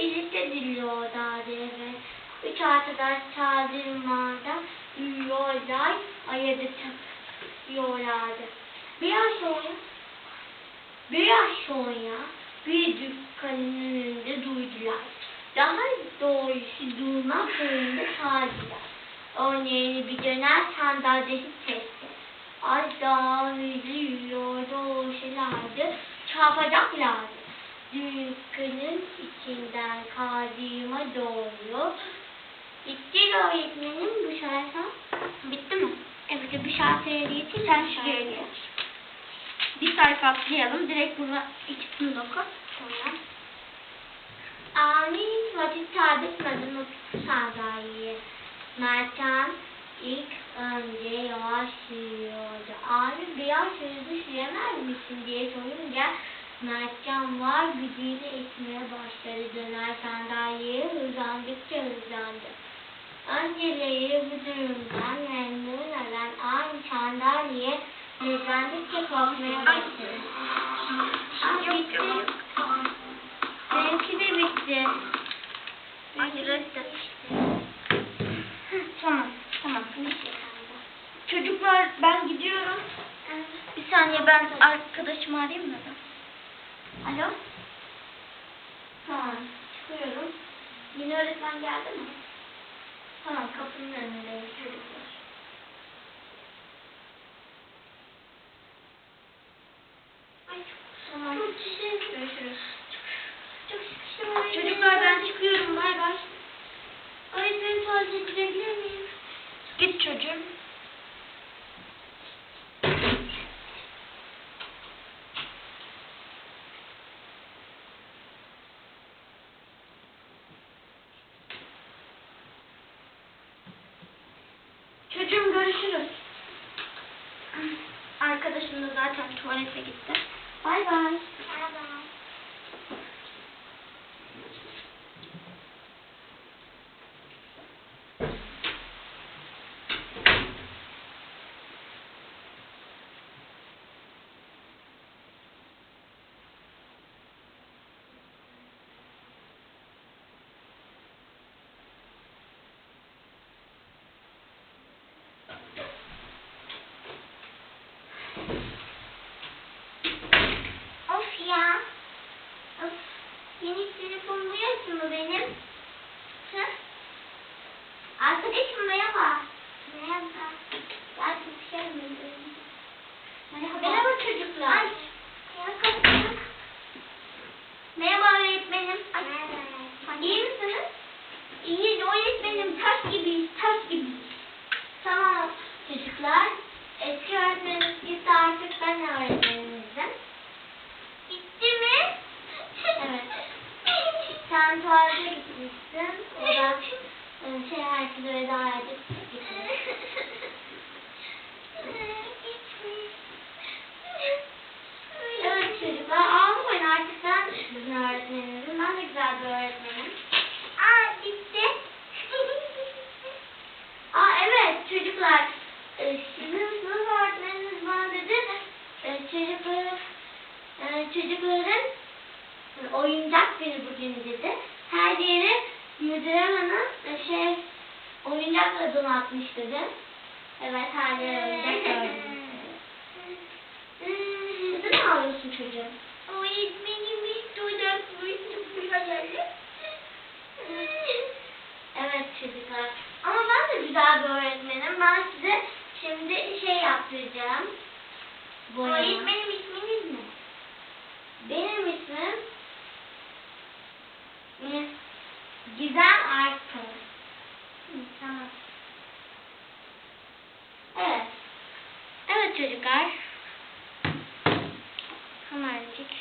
Birlikte dinliyorlardı eve. Üç arkadaş çaldırmada yürüyorlar, ayada takıyorlardı. Biraz sonra, biraz sonra bir dükkanın önünde duydular. Daha doğrusu duymak zorunda kaldılar. Örneğin bir döner sandalyesi sesi. Az daha hızlı yürüyordu olsalardı çarpacaklardı. Dükkanın içinden kaldırıma doğru Bitti öğretmenim bu şarkı. Bitti mi? Evet bir şarkı için Sen şuraya geç. Bir sayfa atlayalım. Direkt burada ikisini oku. Tamam. Ani vakit kaybetmeden oturdu sandalyeye. Mertan ilk önce yavaş yürüyordu. Abi biraz hızlı süremez misin diye sorunca Mertcan var gücüyle etmeye başladı. Döner sandalyeye hızlandıkça hızlandı. Önceleri bu durumdan memnun olan aynı sandalye hızlandıkça korkmaya başladı. Ah, bitti. Benimki de bitti. Ay, rötta. Tamam, tamam. Çocuklar ben gidiyorum. Bir saniye ben arkadaşımı arayayım mı? Alo? Tamam, çıkıyorum. Yeni öğretmen geldi mi? Tamam, kapının önündeyim çocuklar. Ay çok Tamam. Çok güzel. Görüşürüz. Çok sıkıştım. Çocuklar ben çıkıyorum. Bay bay. Öğretmenim tuvalete gidebilir miyim? Git çocuğum. Çocuğum görüşürüz. Arkadaşım da zaten tuvalete gitti. Bay bay. Merhaba. Of ya. Of. Yeni sınıfım duyuyorsun mu benim? Hı? Arkadaşım merhaba. Merhaba. Gel konuşalım. Merhaba. Merhaba çocuklar. Ay. Merhaba. Merhaba öğretmenim. Ay, Merhaba. İyi misiniz? İyi öğretmenim taş gibiyiz, taş gibiyiz. Tamam çocuklar. Eski öğretmenimiz gitti artık ben öğretmeninizim. Gitti mi? Evet. Sen tuvalete gitmişsin. O da e, şey herkese veda edip gitmiş. Evet çocuklar ağlamayın artık ben sizin öğretmeninizim. Ben de güzel bir öğretmenim. Aa bitti. Aa evet çocuklar. E, sizin sınıf öğretmeniniz bana dedi. E, çocukların, çocukların oyuncak günü bugün dedi. Her yere müdür hanım e, şey oyuncakla donatmış dedi. Evet her yere oyuncak gördüm. Neden ağlıyorsun çocuğum? Öğretmenimiz donatmış bir hayalle. Evet çocuklar. Ama ben de güzel bir öğretmenim. Ben size şimdi şey yaptıracağım. Öğretmenim isminiz ne? Benim ismim Gizem. Hı, Tamam. çocuklar. Hemencik.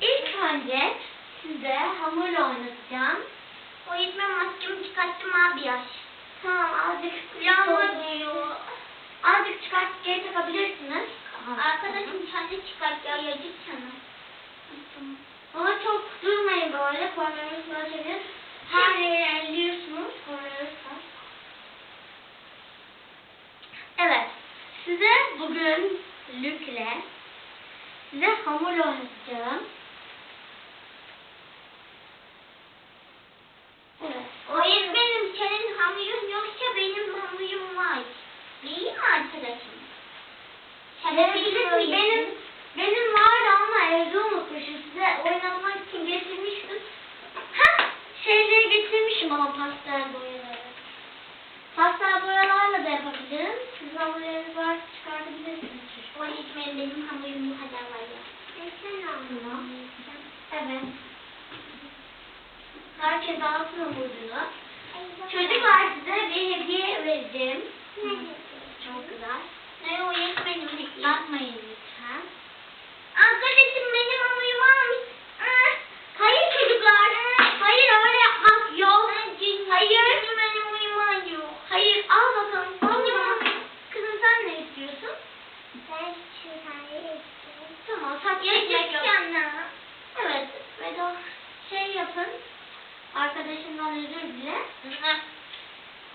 İlk önce size hamurla oynatacağım. Öğretmen maskemi çıkarttım abi yaş. Tamam azıcık Yağmur diyor. Azıcık çıkartıp geri takabilirsiniz. Arkadaşım sen de çıkart ya sana. Ama çok durmayın böyle. Kornanız bulaşabilir. Her yere elliyorsunuz. Kornanız var. Evet. Size bugün Lük'le size hamurla oynatacağım. Evet. Öğretmenim senin hamurun yoksa benim hamurum var. Değil mi arkadaşım? Benim, benim, benim vardı ama evde unutmuşum. Size oynatmak için getirmiştim. Ha, şeyleri getirmişim ama pastel boyaları. Pastel boyalarla da yapabilirim. Sizin hamurlarınız var çıkartabilirsiniz. Öğretmenim benim hamurum bu kadar var ya. Tamam. Evet. Herkes alsın hamurunu. Çocuklar size bir hediye vereceğim. Çok güzel. Ne öğretmenim? Yapmayın lütfen. Arkadaşım benim almış. Ah, Hayır çocuklar. Hayır öyle yapmak yok. Hayır. Benim hamurumu alıyor. Hayır al bakalım. Al Kızım sen ne istiyorsun? Ben şu tane istiyorum. Tamam yok. yana. Evet. Vedo şey yapın. Arkadaşından özür dile.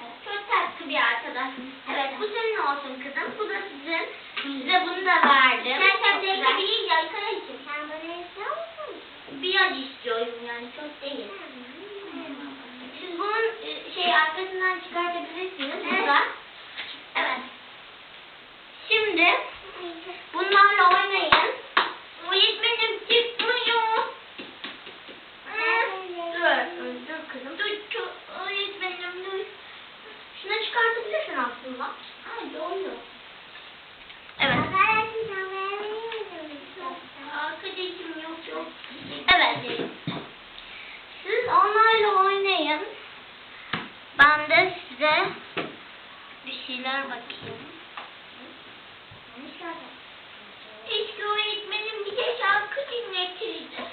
Evet. Çok tatlı bir arkadaş. Evet bu senin olsun kızım. Bu da sizin. Size bunu da verdim. Sen Çok sen güzel. değişebilir ya arkadaşım. Sen bana istiyor musun? Biraz istiyorum yani çok değil. Siz bunun e, şey arkasından çıkartabilirsiniz. Burada. Evet. Şimdi bunlarla oynayın. Öğretmenim çıkmıyor. Ah, Dur, dur kızım. Dur, dur, öğretmenim dur. Şunu çıkartabilirsin aslında. Ha doğru. Evet. Arkadaşım yok yok. Evet. Siz onlarla oynayın. Ben de size bir şeyler bakayım. Eski öğretmenim bize şarkı dinletirdi.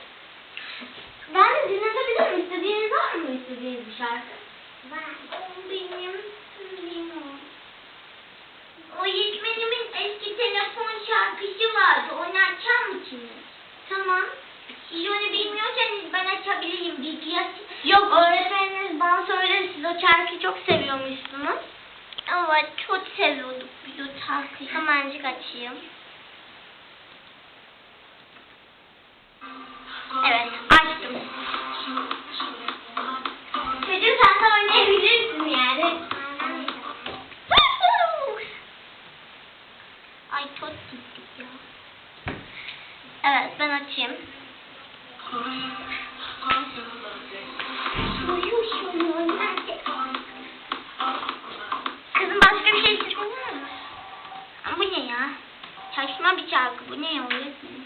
Ben de dinletebilirim. İstediğiniz var mı istediğiniz bir şarkı? O benim bilmiyorum. Öğretmenimin eski telefon şarkısı vardı. Onu açar mısınız? Tamam. Siz onu bilmiyorsanız ben açabilirim. Bilgi. Yok. Siz o şarkıyı çok seviyormuşsunuz. Evet çok seviyorduk biz o şarkıyı. Hemencik açayım. Evet açtım. Çocuğum sen de oynayabilirsin yani. Ay çok gittik ya. Evet ben açayım. Saçma bir şarkı. Bu ne ya öğretmenim?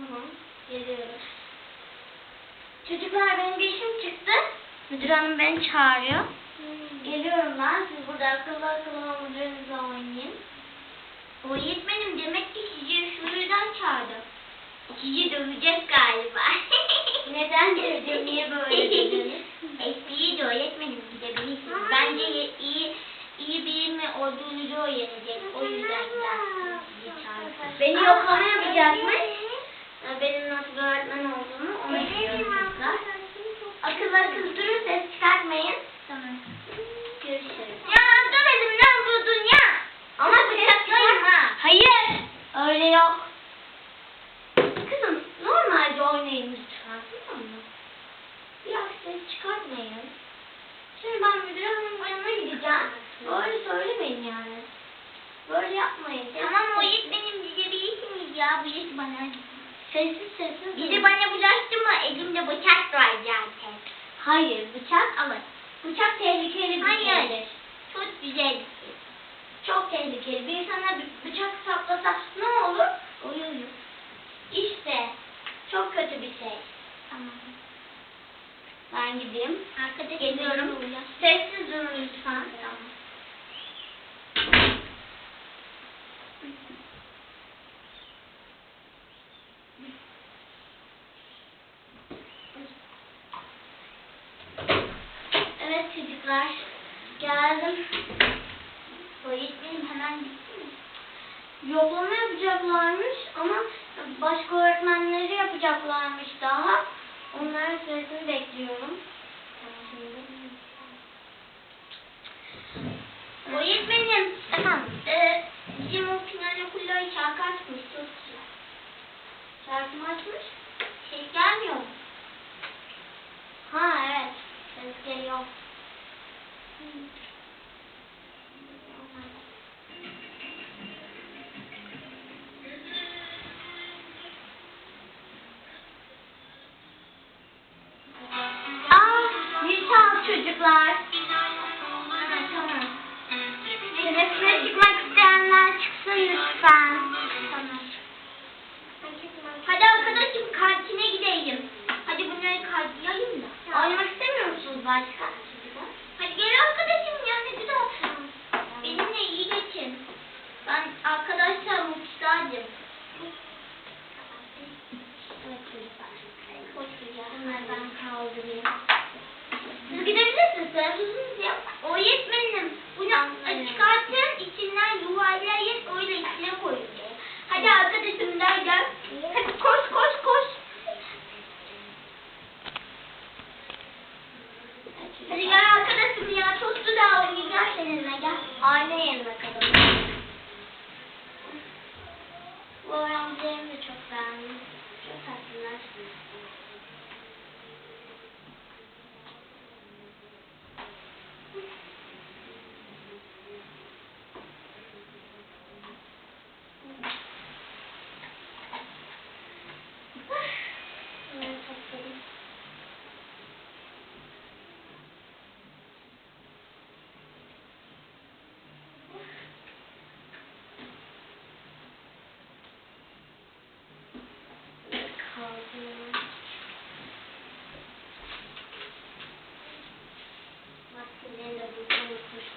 Hı hı. Geliyoruz. Çocuklar benim bir işim çıktı. Müdür hanım beni çağırıyor. Hı. Geliyorum ben. Siz burada akıllı akıllı müdürünüzle oynayın. O yetmenim demek ki sizi şu yüzden çağırdı. Sizi dövecek galiba. Neden dövdü? Niye böyle dediniz? Eskiyi de öğretmenim gidebilirsiniz. Bence iyi iyi bir mi olduğunuzu öğrenecek. O yüzden ben sizi çağırdım. Beni yoklamaya mı? Benim nasıl bir öğretmen olduğumu onu istiyorum kızlar. Akıllı durun ses çıkartmayın. Tamam. Görüşürüz. Ya dur elimden vurdun ya. Ama bıçaklayın ha. Hayır. Öyle yok. Kızım normalde oynayın lütfen. Tamam mı? Biraz ses çıkartmayın. Şimdi ben müdür hanımın yanına gideceğim. Böyle söylemeyin yani. Böyle yapmayın. Tamam o iş benim bize bir işimiz ya. Bu iş bana. Sessiz sessiz. Biri bana bulaştı mı elimde bıçak var zaten. Hayır bıçak alın. Bıçak tehlikeli bir Hayır. şeydir. Çok güzel. Çok tehlikeli. Bir sana bir bıçak saplasa ne olur? Uyuyor. İşte çok kötü bir şey. Tamam. Ben gideyim. Arkadaş Geliyorum. Sessiz durun lütfen. Tamam. Evet çocuklar. Geldim. Öğretmenim hemen gitti mi? Yoklama yapacaklarmış ama başka öğretmenleri yapacaklarmış daha. Onların süresini bekliyorum. Öğretmenim. Efendim? Ee, bizim o final okulları şarkı açmış. Çok güzel. Şarkı mı açmış? Ses gelmiyor mu? Ha evet. Ses geliyor. Aa, çocuklar. Ha, tamam. Teneffüse çıkmak isteyenler çıksın lütfen. Tamam. Hadi arkadaşım kantine gidelim. Hadi bunları kaydayalım da. Oynamak istemiyor musunuz başka? Hadi gel arkadaşım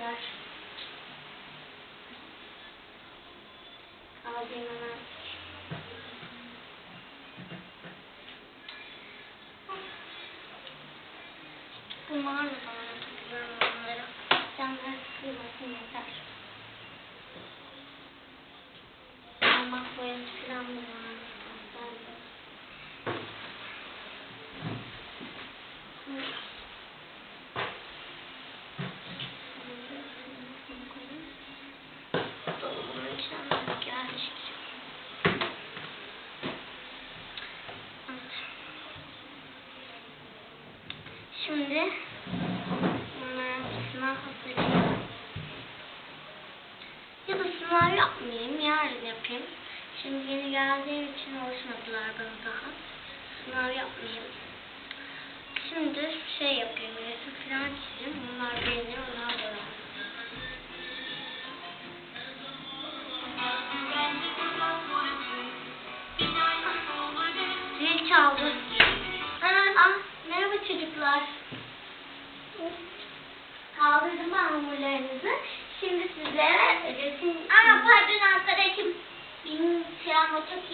Gosh. I'll be my Şimdi yeni geldiğim için alışmadılar bana daha. Sınav yapmayayım. Şimdi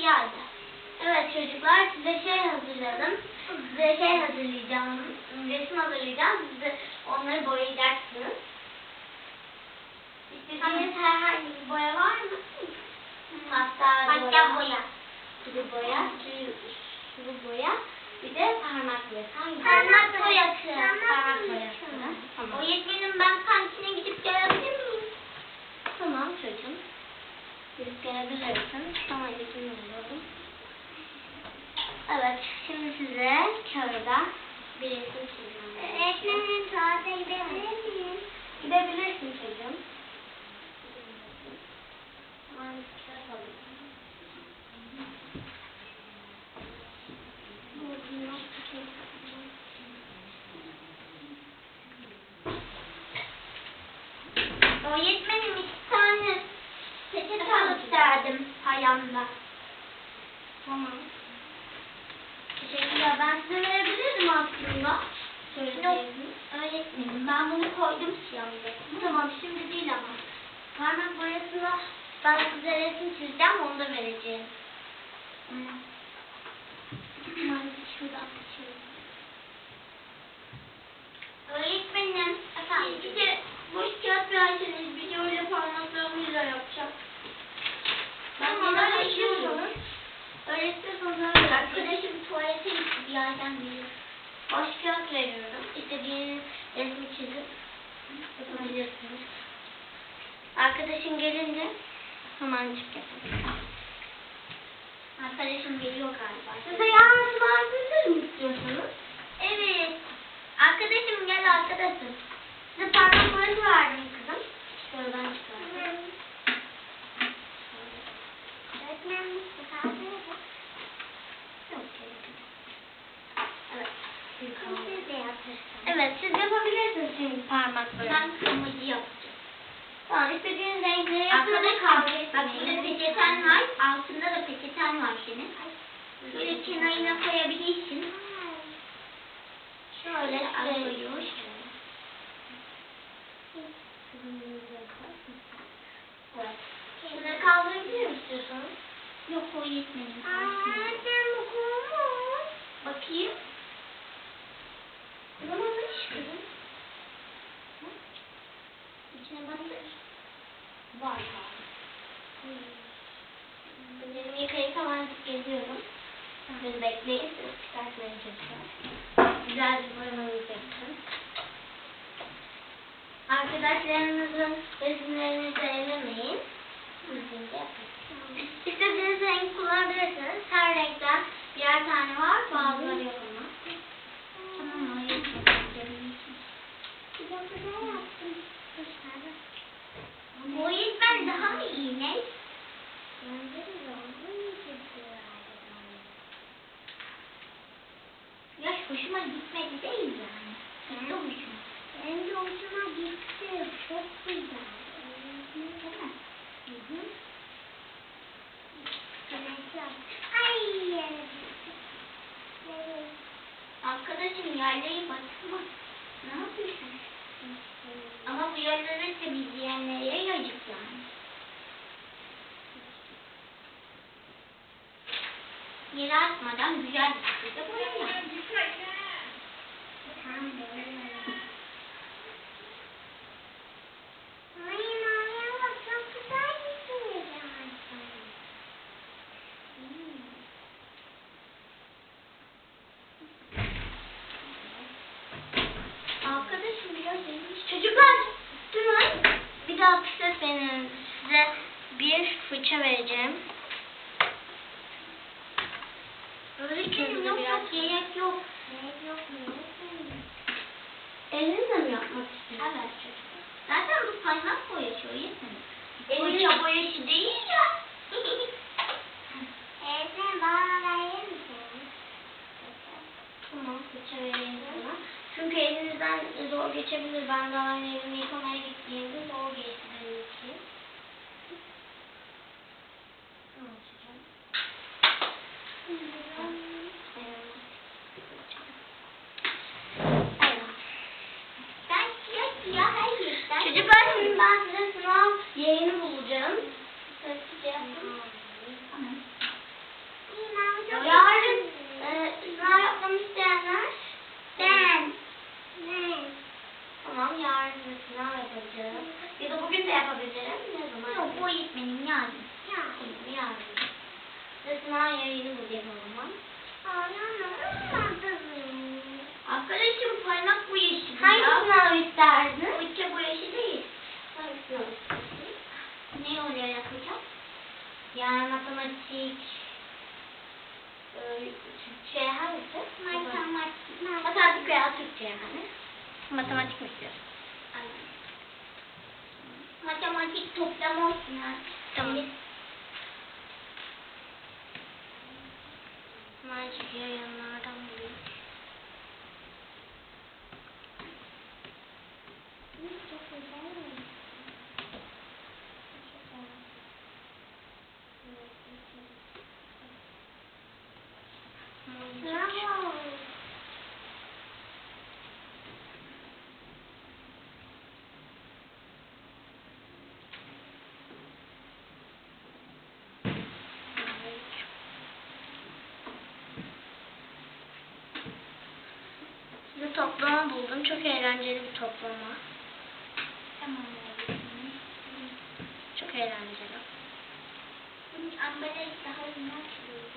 aldı. Evet çocuklar size şey hazırladım. Size şey hazırlayacağım. Resim hazırlayacağım. Siz de onları boyayacaksınız. İstediğiniz herhangi bir boya var mı? Hatta Hatta boya. Sulu boya, sulu, sulu boya, bir de parmak boyası. Hangi Parmak boya? boyası. Parmak boyası. Tamam. Öğretmenim ben kantine gidip gelebilir miyim? Tamam çocuğum. Gidip gelebilirsin. Tamam. Evet, şimdi size kağıda bir resim gerekiyor. Öğretmenim tuvalete gidebilir miyim? Gidebilirsin çocuğum. Tamam, kağıt alayım. Öğretmenim iki tane peçete alıp derdim ayağımda. Tamam. Teşekkürler. Ben size verebilirim aslında. Diyelim. Öğretmenim ben bunu koydum siyahımda. Tamam şimdi değil ama. Parmak boyasına ben size resim çizeceğim onu da vereceğim. Tamam şuradan çizeyim. Öğretmenim efendim bir de boş kağıt verseniz bir de öyle parmaklarımızla yapacağım. Ben istiyorsanız öyle yapın. Arkadaşım tuvalete gitti bir yerden biri. Boş kağıt veriyorum. İstediğiniz resmi çizip yapabilirsiniz. Arkadaşın gelince hemen çık yapın. Arkadaşım geliyor galiba. Size yalnız malzemeleri mi istiyorsunuz? Evet. Arkadaşım gel arkadaşım. Size parmak boyası verdim kızım. Şuradan çıkardım. Öğretmenim Mustafa abi. Yok, gerek yok. Evet. bir kaldı. Siz de yapırsınız. Evet siz yapabilirsiniz şimdi parmak boyası. Ben kırmızı yapacağım. Tamam istediğiniz renkleri yapın ama Arkadaşım kavga bak burada etmeyin. peçeten var. Altında da peçeten var senin. Böyle kenarına koyabilirsin. Şöyle Şöyle şuraya koyuyor. Evet. Şunları kaldırabilir mi istiyorsanız? Yok o yetmedi. Bakayım. O zaman ne iş kızım? Hı? İçine batır. Var var. Ben elimi yıkayıp hemen geziyorum. Siz bekleyin, siz çıkartmaya çalışıyorum. Güzelce boyamanızı yapın. Arkadaşlarınızın resimlerini de elemeyin. İstediğiniz renk kullanabilirsiniz. Her renkten birer tane var, bazıları yok ama. Tamam yetmedi. Bu yetmen daha mı iyi ne? Yaş hoşuma gitmedi değil yani. Gitti hoşuma. De hoşuma Arkadaşım yerleri batırma. Ne yapıyorsun? Ama bu yerleri temizleyenlere yazık yani. Yere atmadan güzel bir şekilde boyayalım. Arkadaşım biraz yemiş. Çocuklar durun. Bir daha pis etmeyin. Size bir fırça vereceğim. Öğretmenim yok yok gerek yok. Elinizle mi yapmak istiyorsunuz? Evet çocuklar. Zaten bu kaynak boyası öğretmenim. Elin- Boya boyası değil ya. Öğretmenim bana verir misin? Tamam fırça vereyim sana. Çünkü elinizden zor geçebilir. Ben daha önce elimi yıkamaya gittiğimde zor geçti benim için. Tamam çocuğum. Evet. Ben siyah siyah her yerden. Çocuklar şimdi ben size sınav yerini bulacağım. Sessizce yapın. Tamam. Yarın e, sınav yapmamı isteyenler Ben. Tamam yarın dersinde sınav yapacağım. Ya da bugün de yapabilirim. Ne zaman? Yok bu öğretmenim yarın. Yarın. Yarın. Ve sınav yayını bulayım o zaman. Arkadaşım parmak bu yeşil Hangi ya. sınav isterdin? Fırça bu yeşil değil. Hangi sınav isterdin? Ne oluyor yapacağım? Yani matematik, e, Türkçe hangisi? Matematik. Matematik veya Türkçe yani. Matematik mi istiyorsun? Matematik toplam olsun ya. Tamam. Hemen çıkıyor Bir toplama buldum. Çok eğlenceli bir toplama. Tamam. Çok eğlenceli. Bunun ambalajı daha açılıyor.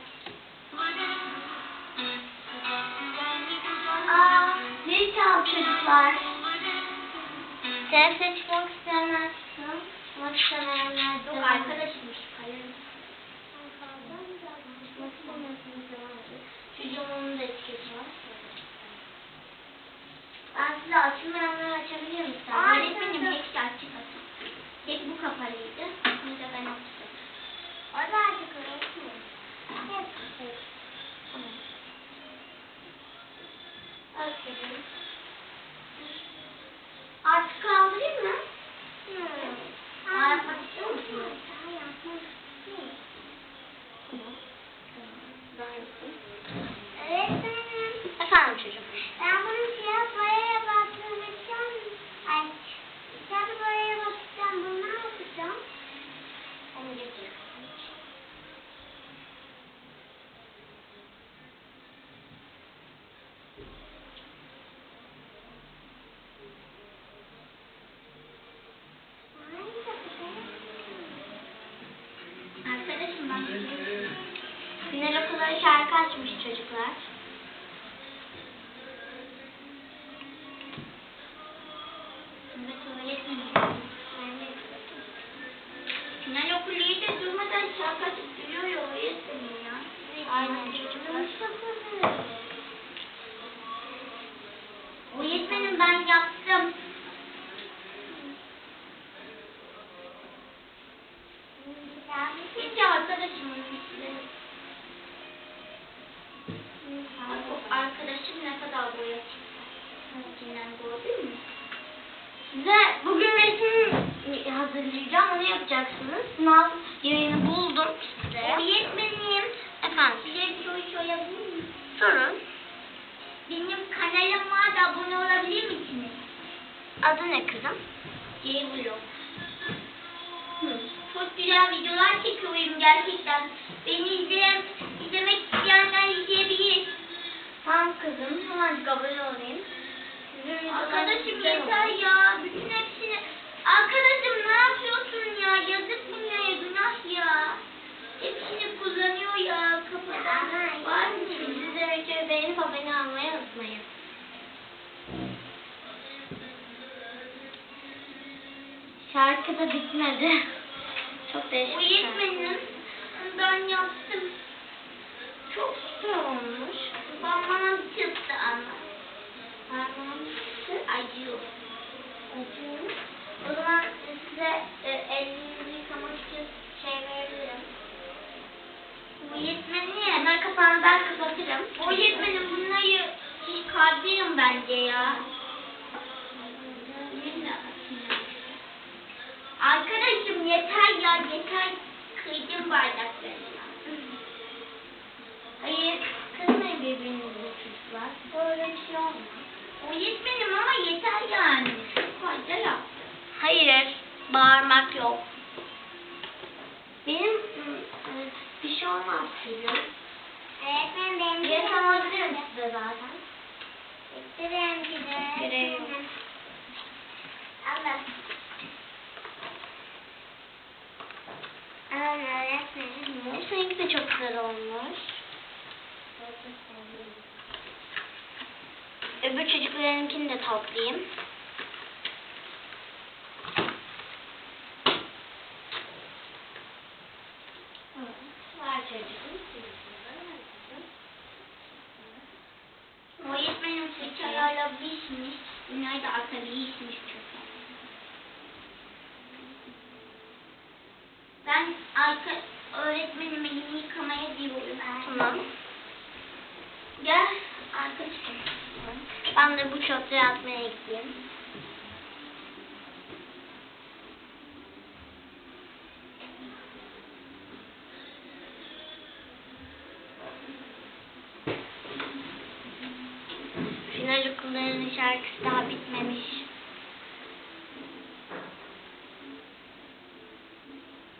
Aa, zil çal çocuklar. Sen seçmek istemezsin. Seçmek istemeyenler de Yok var. arkadaşmış. Kalem. Seçmek istemezsiniz de var. Çocuğumun onun da etiketi var. Ben size açılmayanları açabiliyor muyum? Öğretmenim hepsi açık açık. Tek bu kapalıydı. Bunu da ben açtım. O da açık öğretmenim. Hepsi. Tamam. Açalım. Peki arkadaşımın. Bak o arkadaşım ne kadar boya çıktı. Sankinden gördün mü? Size bugün resim hazırlayacağım. Onu yapacaksınız. Sınav yayını buldum size. Öğretmenim. Efendim. Size bir soru sorabilir miyim? Sorun. Benim kanalım var da abone olabilir misiniz? Adı ne kızım? G-Vlog. Çok güzel videolar çekiyorum gerçekten. Beni izleyen, izlemek isteyenler izleyebilir. Tamam kızım. Hemen abone olayım. Sizin Arkadaşım yeter olur. ya. Bütün hepsini... Arkadaşım ne yapıyorsun ya? Yazık bunlara günah ya. Hepsini kullanıyor ya kafadan. Var mı? Siz de videoyu beğenip abone olmayı unutmayın. Şarkı da bitmedi. Çok değişik şarkı. yetmenin ben yaptım. Çok güzel olmuş. Bana çıktı ama. Parmağım Acıyor. acıyor. O zaman size e, elinizi yıkamak için şey verebilirim. O yetmeni Hemen kapağını ben kapatırım. O yetmenin bunları çıkartayım bence ya. Arkadaşım yeter ya yeter. Kıydım bardaklarına. Hayır, kızmayın birbirinize çocuklar. Böyle bir şey olmaz. O yetmenim ama yeter yani. Fazla yap. Hayır, bağırmak yok. Benim e, bir şey olmaz kızım. Öğretmenim benim de Yatamazdım size zaten. Bitti benimki de. Görev yok. Bakalım. Aman öğretmenim. Seninki de çok güzel olmuş. Öbür çocuklarınkini de toplayayım. Var çocuğum. Öğretmenim fırçalarla pişmiş. Bunlar da asabi içmiş çok. Ben arka öğretmenime elimi yıkamaya gidiyorum. Tamam. Gel. Arka çıkın. Ben de bu çöpleri atmaya gideyim. Final okullarının şarkısı daha bitmemiş.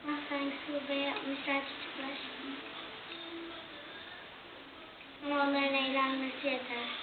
Ah hangisi burada yapmışlar çocuklar. Ama onların eğlenmesi yeter.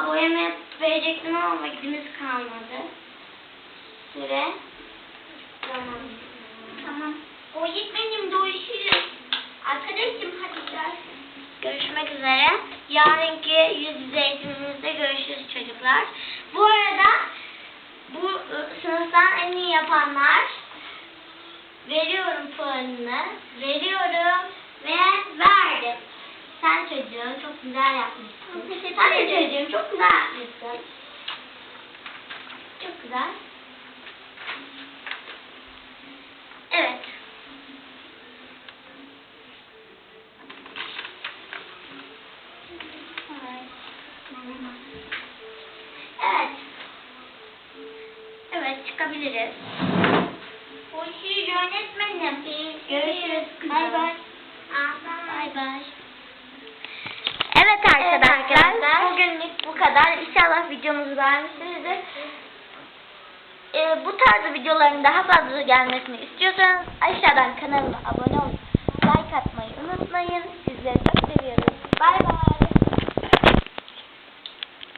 Size daha boyama yapıp verecektim ama vaktimiz kalmadı. Süre. Tamam. Tamam. Öğretmenim görüşürüz. Arkadaşım hadi gel. Görüşmek üzere. Yarınki yüz yüze eğitimimizde görüşürüz çocuklar. Bu arada bu ı, sınıftan en iyi yapanlar veriyorum puanını. Veriyorum ve verdim. Sen çocuğum çok güzel yapmışsın. Teşekkür Sen de ederim. çocuğum çok güzel yapmışsın. Çok güzel. Evet. Evet. Evet çıkabiliriz. Görüşürüz öğretmenim. Görüşürüz. bay. Bay Bay bay. Evet arkadaşlar, arkadaşlar. bugünlük bu kadar. İnşallah videomuzu beğenmişsinizdir. Ee, bu tarz videoların daha fazla gelmesini istiyorsanız aşağıdan kanalıma abone olup like atmayı unutmayın. Sizleri çok seviyoruz. Bay bay.